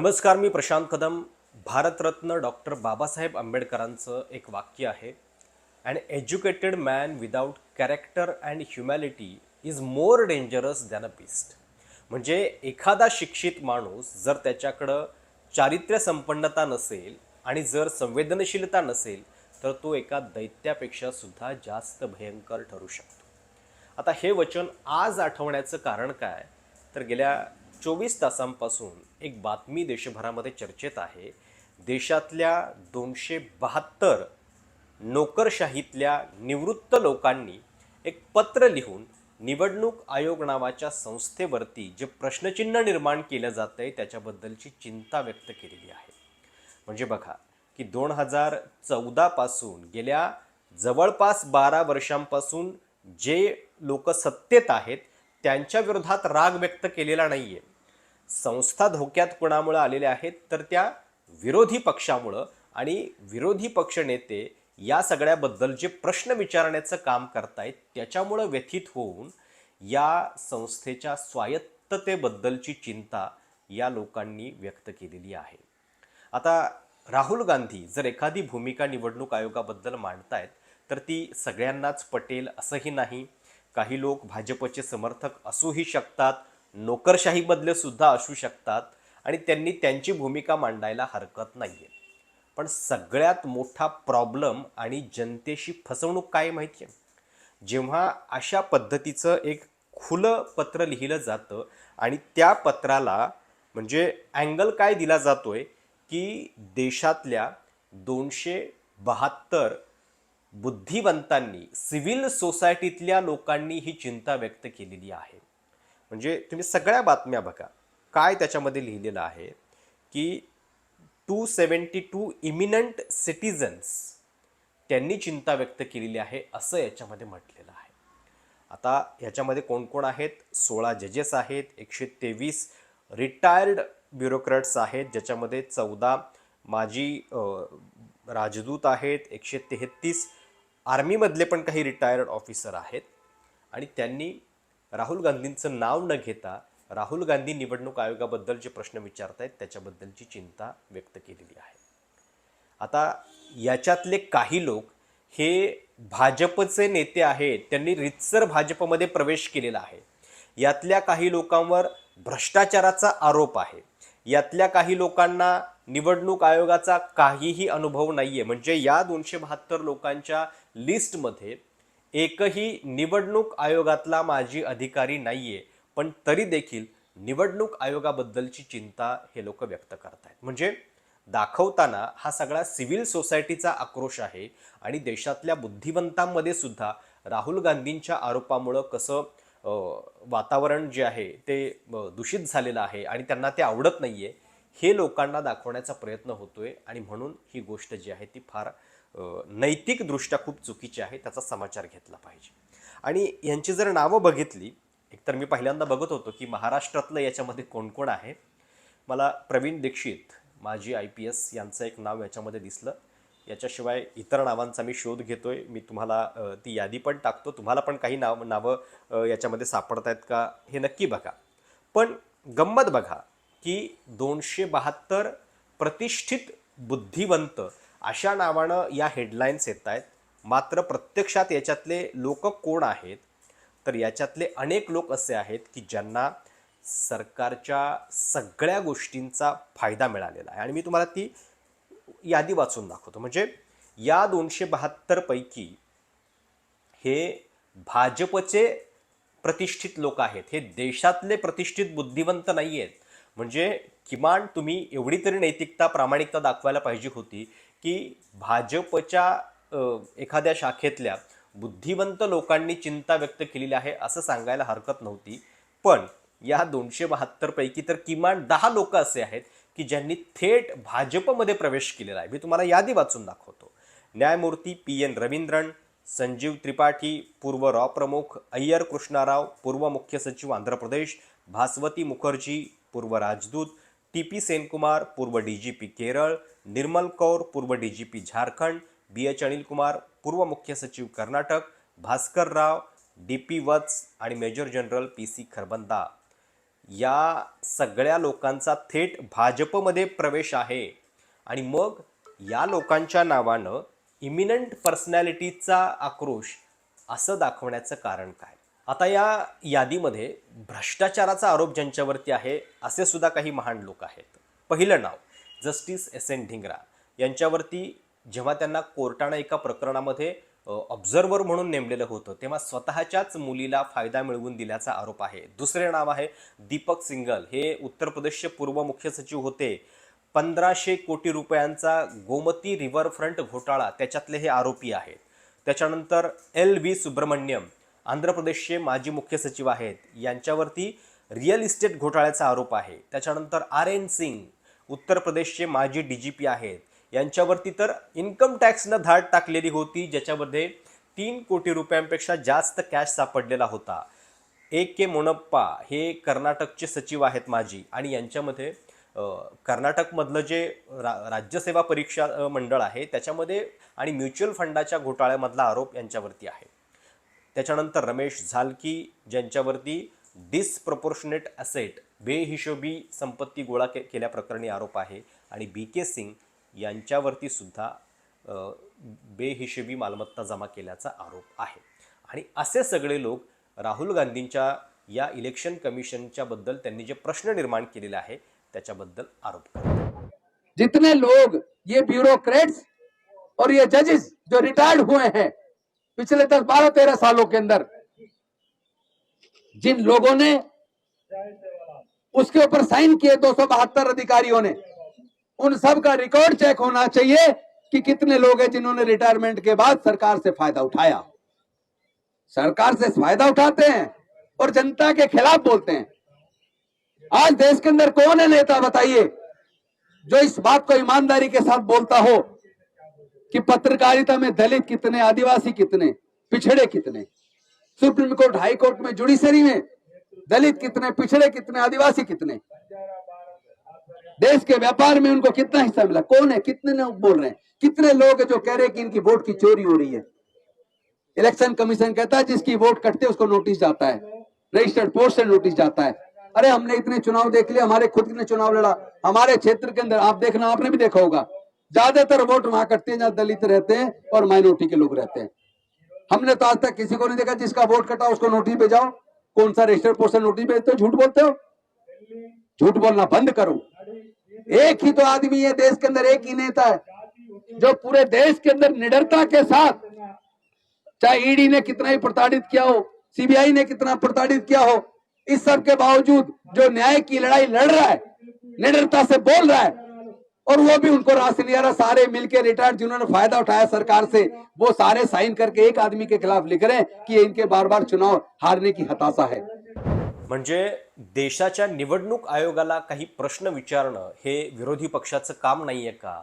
नमस्कार मी प्रशांत कदम. भारतरत्न डॉक्टर बाबासाहेब आंबेडकरांचं एक वाक्य आहे. An educated man without character and humanity is more dangerous than a beast म्हणजे एखादा शिक्षित माणूस जर त्याच्याकडं चारित्र्य संपन्नता नसेल आणि जर संवेदनशीलता नसेल तर तो एका दैत्यापेक्षा सुद्धा जास्त भयंकर ठरू शकतो. आता हे वचन आज आठवण्याचं कारण काय? तर गेल्या चोवीस तासांपासून एक बातमी देशभरामध्ये चर्चेत आहे. देशातल्या दोनशे बहात्तर नोकरशाहीतल्या निवृत्त लोकांनी एक पत्र लिहून निवडणूक आयोग नावाच्या संस्थेवरती जे प्रश्नचिन्ह निर्माण केलं जातं आहे त्याच्याबद्दलची चिंता व्यक्त केलेली आहे. म्हणजे बघा की दोन हजार चौदापासून गेल्या जवळपास बारा वर्षांपासून जे लोक सत्तेत आहेत त्यांच्या विरोधात राग व्यक्त केलेला नाही आहे संस्था धोक्यात कुणामुळं आलेल्या आहेत तर त्या विरोधी पक्षामुळं आणि विरोधी पक्ष नेते या सगळ्याबद्दल जे प्रश्न विचारण्याचं काम करतायत त्याच्यामुळं व्यथित होऊन या संस्थेच्या स्वायत्ततेबद्दलची चिंता या लोकांनी व्यक्त केलेली आहे. आता राहुल गांधी जर एखादी भूमिका निवडणूक आयोगाबद्दल मांडतायत तर ती सगळ्यांनाच पटेल असंही नाही. काही लोक भाजपचे समर्थक असूही शकतात नोकरशाहीमधले सुद्धा असू शकतात आणि त्यांनी त्यांची भूमिका मांडायला हरकत नाही आहे पण सगळ्यात मोठा प्रॉब्लेम आणि जनतेशी फसवणूक काय माहिती आहे जेव्हा अशा पद्धतीचं एक खुलं पत्र लिहिलं जातं आणि त्या पत्राला म्हणजे अँगल काय दिला जातोय की देशातल्या दोनशे बहात्तर बुद्धिवंतांनी सिव्हिल सोसायटीतल्या लोकांनी ही चिंता व्यक्त केलेली आहे. म्हणजे तुम्ही सगळ्या बातम्या बघा. काय त्याच्यामध्ये लिहिलेलं आहे की two seventy two eminent citizens त्यांनी चिंता व्यक्त केलेली आहे असं याच्यामध्ये म्हटलेलं आहे. आता ह्याच्यामध्ये कोण कोण आहेत? सोळा जजेस आहेत एकशे तेवीस रिटायर्ड ब्युरोक्रॅट्स आहेत ज्याच्यामध्ये चौदा माजी राजदूत आहेत एकशे तेहतीस आर्मीमधले पण काही रिटायर्ड ऑफिसर आहेत. आणि त्यांनी राहुल गांधींचं नाव न घेता राहुल गांधी निवडणूक आयोगाबद्दल जे प्रश्न विचारत आहेत त्याच्याबद्दलची चिंता व्यक्त केलेली आहे. आता याच्यातले काही लोक हे भाजपचे नेते आहेत त्यांनी रितसर भाजपमध्ये प्रवेश केलेला आहे. यातल्या काही लोकांवर भ्रष्टाचाराचा आरोप आहे. यातल्या काही लोकांना निवडणूक आयोगाचा काहीही अनुभव नाही आहे म्हणजे या दोनशे बहात्तर लोकांच्या लिस्टमध्ये एकही निवडणूक आयोगातला माजी अधिकारी नाही आहे पण तरी देखील निवडणूक आयोगाबद्दलची चिंता हे लोक व्यक्त करत आहेत म्हणजे दाखवताना हा सगळा सिव्हिल सोसायटीचा आक्रोश आहे आणि देशातल्या बुद्धिवंतांमध्ये सुद्धा राहुल गांधींच्या आरोपामुळं कसं वातावरण जे आहे ते दूषित झालेलं आहे आणि त्यांना ते आवडत नाही आहे हे लोकांना दाखवण्याचा प्रयत्न होतोय आणि म्हणून ही गोष्ट जी आहे ती फार नैतिकदृष्ट्या खूप चुकीची आहे त्याचा समाचार घेतला पाहिजे. आणि यांची जर नावं बघितली एकतर मी पहिल्यांदा बघत होतो की महाराष्ट्रातलं याच्यामध्ये कोण कोण आहे. मला प्रवीण दीक्षित माजी आय पी एस यांचं एक नाव याच्यामध्ये दिसलं. याच्याशिवाय इतर नावांचा मी शोध घेतोय. मी तुम्हाला ती यादी पण टाकतो. तुम्हाला पण काही नाव नावं याच्यामध्ये सापडत आहेत का हे नक्की बघा. पण गंमत बघा की दोनशे बहात्तर प्रतिष्ठित बुद्धिवंत अशा नावानं या हेडलाईन्स येत आहेत. मात्र प्रत्यक्षात याच्यातले लोक कोण आहेत? तर याच्यातले अनेक लोक असे आहेत की ज्यांना सरकारच्या सगळ्या गोष्टींचा फायदा मिळालेला आहे. आणि मी तुम्हाला ती यादी वाचून दाखवतो. म्हणजे या दोनशे बहात्तरपैकी हे भाजपचे प्रतिष्ठित लोक आहेत. हे देशातले प्रतिष्ठित बुद्धिवंत नाही आहेत म्हणजे किमान तुम्ही एवढी तरी नैतिकता प्रामाणिकता दाखवायला पाहिजे होती की भाजपच्या एखाद्या शाखेतल्या बुद्धिवंत लोकांनी चिंता व्यक्त केलेली आहे असं सांगायला हरकत नव्हती. पण या दोनशे बहात्तरपैकी तर किमान दहा लोक असे आहेत की ज्यांनी थेट भाजपमध्ये प्रवेश केलेला आहे. मी तुम्हाला यादी वाचून दाखवतो. न्यायमूर्ती पी एन रवींद्रन संजीव त्रिपाठी पूर्व रॉ प्रमुख अय्यर कृष्णाराव पूर्व मुख्य सचिव आंध्र प्रदेश भास्वती मुखर्जी पूर्व राजदूत टी पी सेनकुमार पूर्व डीजीपी केरळ निर्मल कौर पूर्व DGP Jharkhand B H Anilkumar पूर्व मुख्य सचिव कर्नाटक भास्कर राव डी पी वत्स आणि major general P C Kharbanda. या सगळ्या लोकांचा थेट भाजपमध्ये प्रवेश आहे. आणि मग या लोकांच्या नावानं इमिनंट पर्सनॅलिटीचा आक्रोश असं दाखवण्याचं कारण काय? आता या यादीमध्ये भ्रष्टाचाराचा आरोप ज्यांच्यावरती आहे असे सुद्धा काही महान लोक आहेत. पहिलं नाव जस्टिस एस एन ढिंगरा. यांच्यावरती जेव्हा त्यांना कोर्टानं एका प्रकरणामध्ये ऑब्झर्वर म्हणून नेमलेलं होतं तेव्हा स्वतःच्याच मुलीला फायदा मिळवून दिल्याचा आरोप आहे. दुसरे नाव आहे दीपक सिंगल. हे उत्तर प्रदेशचे पूर्व मुख्य सचिव होते. पंधराशे कोटी रुपयांचा गोमती रिव्हरफ्रंट घोटाळा त्याच्यातले हे आरोपी आहेत. त्याच्यानंतर एल व्ही सुब्रमण्यम आंध्र प्रदेशचे माजी मुख्य सचिव आहेत. यांच्यावरती रिअल इस्टेट घोटाळ्याचा आरोप आहे. त्याच्यानंतर आर एन सिंग उत्तर प्रदेशचे माजी डी जी पी आहेत. यांच्यावरती तर इन्कम टॅक्सनं धाड टाकलेली होती ज्याच्यामध्ये तीन कोटी रुपयांपेक्षा जास्त कॅश सापडलेला होता. ए के मोनप्पा हे कर्नाटकचे सचिव आहेत माजी आणि यांच्यामध्ये कर्नाटकमधलं जे रा राज्यसेवा परीक्षा मंडळ आहे त्याच्यामध्ये आणि म्युच्युअल फंडाच्या घोटाळ्यामधला आरोप यांच्यावरती आहे. त्याच्यानंतर रमेश झालकी ज्यांच्यावरती डिसप्रपोर्शनेट असेट बेहिशोबी संपत्ती गोळा के केल्याप्रकरणी आरोप आहे. आणि बी के सिंग यांच्यावरती सुद्धा बेहिशोबी मालमत्ता जमा केल्याचा आरोप आहे. आणि असे सगळे लोक राहुल गांधींच्या या इलेक्शन कमिशनच्या बद्दल त्यांनी जे प्रश्न निर्माण केलेले आहे त्याच्याबद्दल आरोप करतात. जितने लोग ये ब्यूरोक्रेट्स और ये जजेस जो रिटायर्ड हुए हैं पिछले दस बारह तेरह सालों के अंदर जिन लोगों ने उसके ऊपर साइन किए दो सौ बहत्तर अधिकारियों ने, उन सब का रिकॉर्ड चेक होना चाहिए कि कितने लोग हैं जिन्होंने रिटायरमेंट के बाद सरकार से फ़ायदा उठाया। सरकार से फ़ायदा उठाते हैं और जनता के खिलाफ बोलते हैं। आज देश के अंदर कौन है नेता, बताइए, जो इस बात को ईमानदारी के साथ बोलता हो कि पत्रकारिता में दलित कितने, आदिवासी कितने, पिछड़े कितने? सुप्रीम कोर्ट, हाई कोर्ट में, जुडिशरी में दलित कितने, पिछड़े कितने, आदिवासी कितने? देश के व्यापार में उनको कितना हिस्सा मिला? कौन है? कितने लोग बोल रहे हैं? कितने लोग हैं जो कह रहे हैं कि इनकी वोट की चोरी हो रही है? इलेक्शन कमीशन कहता है, जिसकी वोट कटते उसको नोटिस जाता है। रजिस्टर्ड पोस्ट से नोटिस जाता है। अरे हमने इतने चुनाव देख लिए, हमारे खुद ने चुनाव लड़ा। हमारे क्षेत्र के अंदर आप देखना, आपने भी देखा होगा। ज़्यादातर वोट वहाँ कटते हैं, जहाँ दलित रहते हैं और माइनॉरिटी के लोग रहते हैं। हमने तो आज तक किसी को नहीं देखा जिसका वोट कटा उसको नोटिस भेजाओ। कौन सा रजिस्टर्ड पोस्ट से नोटिस भेजते हो? झूठ बोलते हो? झूठ बोलना बंद करो। एक ही तो आदमी है देश के अंदर, एक ही नेता है, जो पूरे देश के अंदर निडरता के साथ, चाहे ईडी ने कितना ही प्रताड़ित किया हो, सीबीआई ने कितना प्रताड़ित किया हो, इस सब के बावजूद जो न्याय की लड़ाई लड़ रहा है, निडरता से बोल रहा है और वो भी उनको रासलियारा सारे मिलके रिटायर्ड जिन्होंने फायदा उठाया सरकार से वो सारे साइन करके एक आदमी के खिलाफ लिख रहे हैं कि इनके बार बार चुनाव हारने की हताशा है। म्हणजे देशाच्या निवडणूक आयोगाला काही प्रश्न विचारणं हे विरोधी पक्षाचं काम नाही आहे का?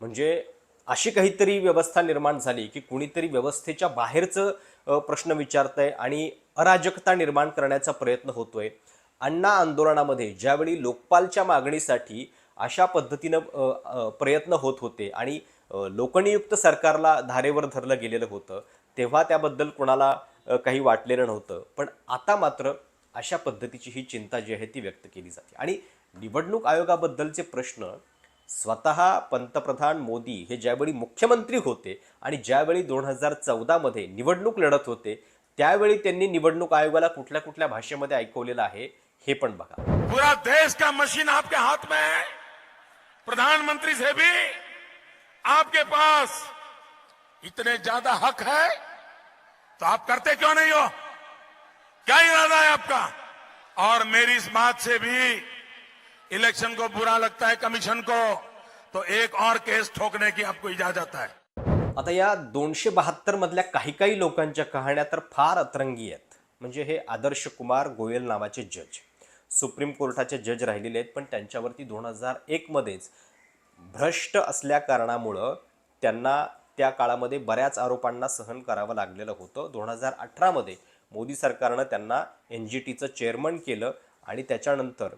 म्हणजे अशी काहीतरी व्यवस्था निर्माण झाली की कुणीतरी व्यवस्थेच्या बाहेरचं प्रश्न विचारतंय आणि अराजकता निर्माण करण्याचा प्रयत्न होतोय. अण्णा आंदोलनामध्ये ज्यावेळी लोकपालच्या मागणीसाठी अशा पद्धतीनं प्रयत्न होत होते. आणि लोकनियुक्त सरकारला धारेवर धरलं गेलेलं होतं. तेव्हा त्याबद्दल कोणाला काही वाटलेलं नव्हतं. पण आता मात्र अशा पद्धतीची ही चिंता जी आहे ती व्यक्त केली जाते. आणि निवडणूक आयोगाबद्दलचे प्रश्न स्वतः पंतप्रधान मोदी हे ज्यावेळी मुख्यमंत्री होते आणि ज्यावेळी दोन हजार चौदामध्ये निवडणूक लढत होते त्यावेळी त्यांनी निवडणूक आयोगाला कुठल्या कुठल्या भाषेमध्ये ऐकवलेलं आहे हे पण बघा. पुरा देश का मशीन आपके हात में है? प्रधानमंत्री से भी आपके पास इतने ज्यादा हक है तो आप करते क्यों नहीं हो? क्या इरादा है आपका? और मेरी इस बात से भी इलेक्शन को बुरा लगता है कमीशन को तो एक और केस ठोकने की आपको इजाजत है। आता या दोनशे बहात्तर मधल्या काही काही लोकांच्या कहाण्या तर फार अतरंगी आहेत. म्हणजे हे आदर्श कुमार गोयल नावाचे जज. सुप्रीम कोर्टाचे जज राहिलेले आहेत पण त्यांच्यावरती दोन हजार एकमध्येच भ्रष्ट असल्या कारणामुळं त्यांना त्या काळामध्ये बऱ्याच आरोपांना सहन करावं लागलेलं होतं. दोन हजार अठरामध्ये मोदी सरकारनं त्यांना एन जी टीचं चेअरमन केलं आणि त्याच्यानंतर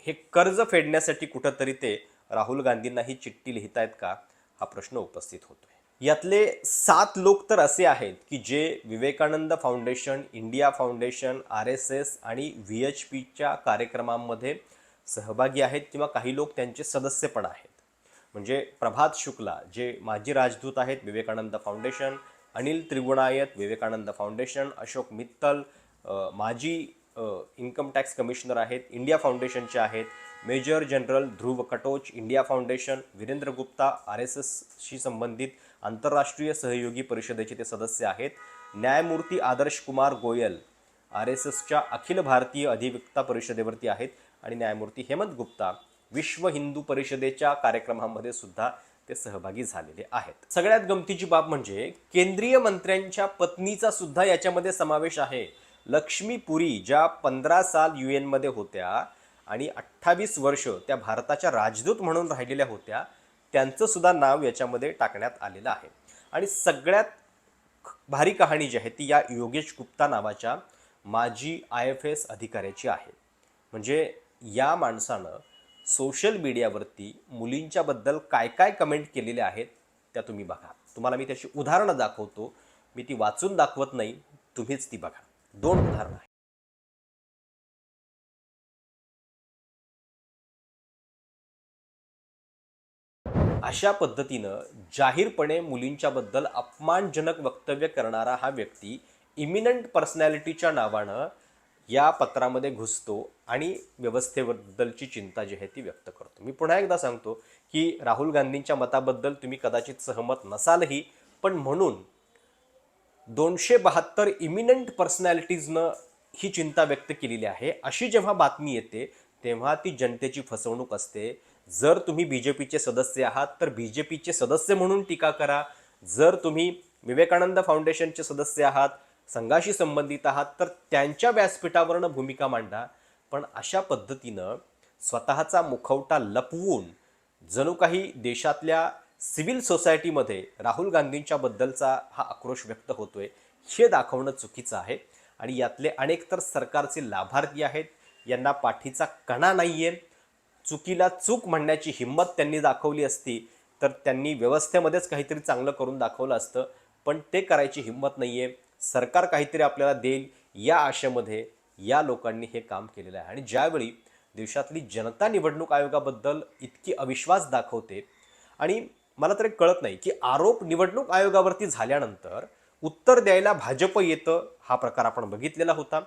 हे कर्ज फेडण्यासाठी कुठंतरी ते राहुल गांधींना ही चिठ्ठी लिहितायत का? हा प्रश्न उपस्थित होतोय. यातले सात लोक तर असे आहेत की जे Vivekananda foundation India foundation R S S आणि व्ही एच पीच्या कार्यक्रमांमध्ये सहभागी आहेत किंवा काही लोक त्यांचे सदस्य पण आहेत. म्हणजे प्रभात शुक्ला जे माजी राजदूत आहेत विवेकानंद फाउंडेशन अनिल त्रिगुणायत विवेकानंद फाउंडेशन अशोक मित्तल माजी इन्कम टॅक्स कमिशनर आहेत इंडिया फाउंडेशनचे आहेत major general Dhruv Katoch India foundation Virendra Gupta R S एसशी संबंधित आंतरराष्ट्रीय सहयोगी परिषदेचे ते सदस्य आहेत. न्यायमूर्ती आदर्श कुमार गोयल आर एस एसच्या अखिल भारतीय अधिवक्ता परिषदेवरती आहेत आणि न्यायमूर्ती हेमंत गुप्ता विश्व हिंदू परिषदेच्या कार्यक्रमामध्ये सुद्धा ते सहभागी झालेले आहेत. सगळ्यात गमतीची बाब म्हणजे केंद्रीय मंत्र्यांच्या पत्नीचा सुद्धा याच्यामध्ये समावेश आहे. लक्ष्मी पुरी ज्या पंधरा साल यू एनमध्ये होत्या आणि अठ्ठावीस वर्ष त्या भारताच्या राजदूत म्हणून राहिलेल्या होत्या त्यांचं सुद्धा नाव याच्यामध्ये टाकण्यात आलेलं आहे. आणि सगळ्यात भारी कहाणी जी आहे ती या योगेश गुप्ता नावाच्या माजी आय एफ एस अधिकाऱ्याची आहे. म्हणजे या माणसानं सोशल मीडियावरती मुलींच्याबद्दल काय काय कमेंट केलेल्या आहेत त्या तुम्ही बघा. तुम्हाला मी त्याची उदाहरणं दाखवतो. मी ती वाचून दाखवत नाही तुम्हीच ती बघा. दोन उदाहरणं अशा पद्धतीनं जाहीरपणे मुलींच्याबद्दल अपमानजनक वक्तव्य करणारा हा व्यक्ती इमिनंट पर्सनॅलिटीच्या नावानं या पत्रामध्ये घुसतो आणि व्यवस्थेबद्दलची चिंता जी आहे ती व्यक्त करतो. मी पुन्हा एकदा सांगतो की राहुल गांधींच्या मताबद्दल तुम्ही कदाचित सहमत नसालही पण म्हणून दोनशे बहात्तर इमिनंट पर्सनॅलिटीजनं ही चिंता व्यक्त केलेली आहे. अशी जेव्हा बातमी येते तेव्हा ती जनतेची फसवणूक असते जर तुम्ही बी जे पीचे सदस्य आहात तर बी जे पीचे सदस्य म्हणून टीका करा. जर तुम्ही विवेकानंद फाउंडेशनचे सदस्य आहात संघाशी संबंधित आहात तर त्यांच्या व्यासपीठावरनं भूमिका मांडा. पण अशा पद्धतीनं स्वतःचा मुखवटा लपवून जणू काही देशातल्या सिव्हिल सोसायटीमध्ये राहुल गांधींच्या बद्दलचा हा आक्रोश व्यक्त होतोय हे दाखवणं चुकीचं आहे. आणि यातले अनेक तर सरकारचे लाभार्थी आहेत यांना पाठीचा कणा नाही आहे चुकीला चूक म्हणण्याची हिंमत त्यांनी दाखवली असती तर त्यांनी व्यवस्थेमध्येच काहीतरी चांगलं करून दाखवलं असतं. पण ते करायची हिंमत नाही आहे सरकार काहीतरी आपल्याला देईल या आशेमध्ये या लोकांनी हे काम केलेलं आहे. आणि ज्यावेळी देशातली जनता निवडणूक आयोगाबद्दल इतकी अविश्वास दाखवते आणि मला तरी कळत नाही की आरोप निवडणूक आयोगावरती झाल्यानंतर उत्तर द्यायला भाजप येतं हा प्रकार आपण बघितलेला होता.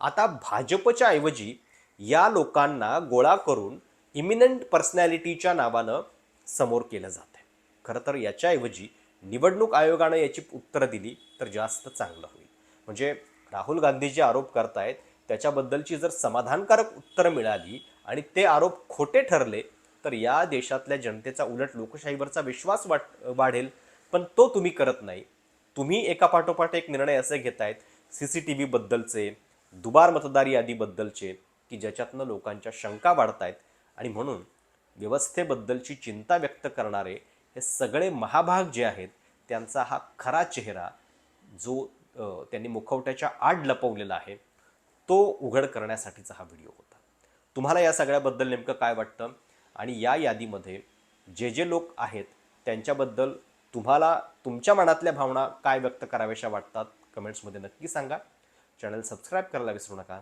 आता भाजपच्या ऐवजी या लोकांना गोळा करून इमिनंट पर्सनॅलिटीच्या नावानं समोर केलं जात आहे खरं तर याच्याऐवजी निवडणूक आयोगानं याची उत्तरं दिली तर जास्त चांगलं होईल. म्हणजे राहुल गांधी जे आरोप करतायत त्याच्याबद्दलची जर समाधानकारक उत्तरं मिळाली आणि ते आरोप खोटे ठरले तर या देशातल्या जनतेचा उलट लोकशाहीवरचा विश्वास वाट वाढेल. पण तो तुम्ही करत नाही. तुम्ही एका पाठोपाठ एक निर्णय असे घेतायत सी सी टी व्हीबद्दलचे दुबार मतदार यादीबद्दलचे की ज्याच्यातनं लोकांच्या शंका वाढतायत आणि म्हणून व्यवस्थेबद्दलची चिंता व्यक्त करणारे हे सगळे महाभाग जे आहेत त्यांचा हा खरा चेहरा जो त्यांनी मुखवट्याच्या आड लपवलेला आहे तो उघड करण्यासाठीचा हा व्हिडिओ होता. तुम्हाला या सगळ्याबद्दल नेमकं काय वाटतं? आणि या यादीमध्ये जे जे लोक आहेत त्यांच्याबद्दल तुम्हाला तुमच्या मनातल्या भावना काय व्यक्त कराव्याशा वाटतात कमेंट्समध्ये नक्की सांगा. चॅनल सबस्क्राईब करायला विसरू नका.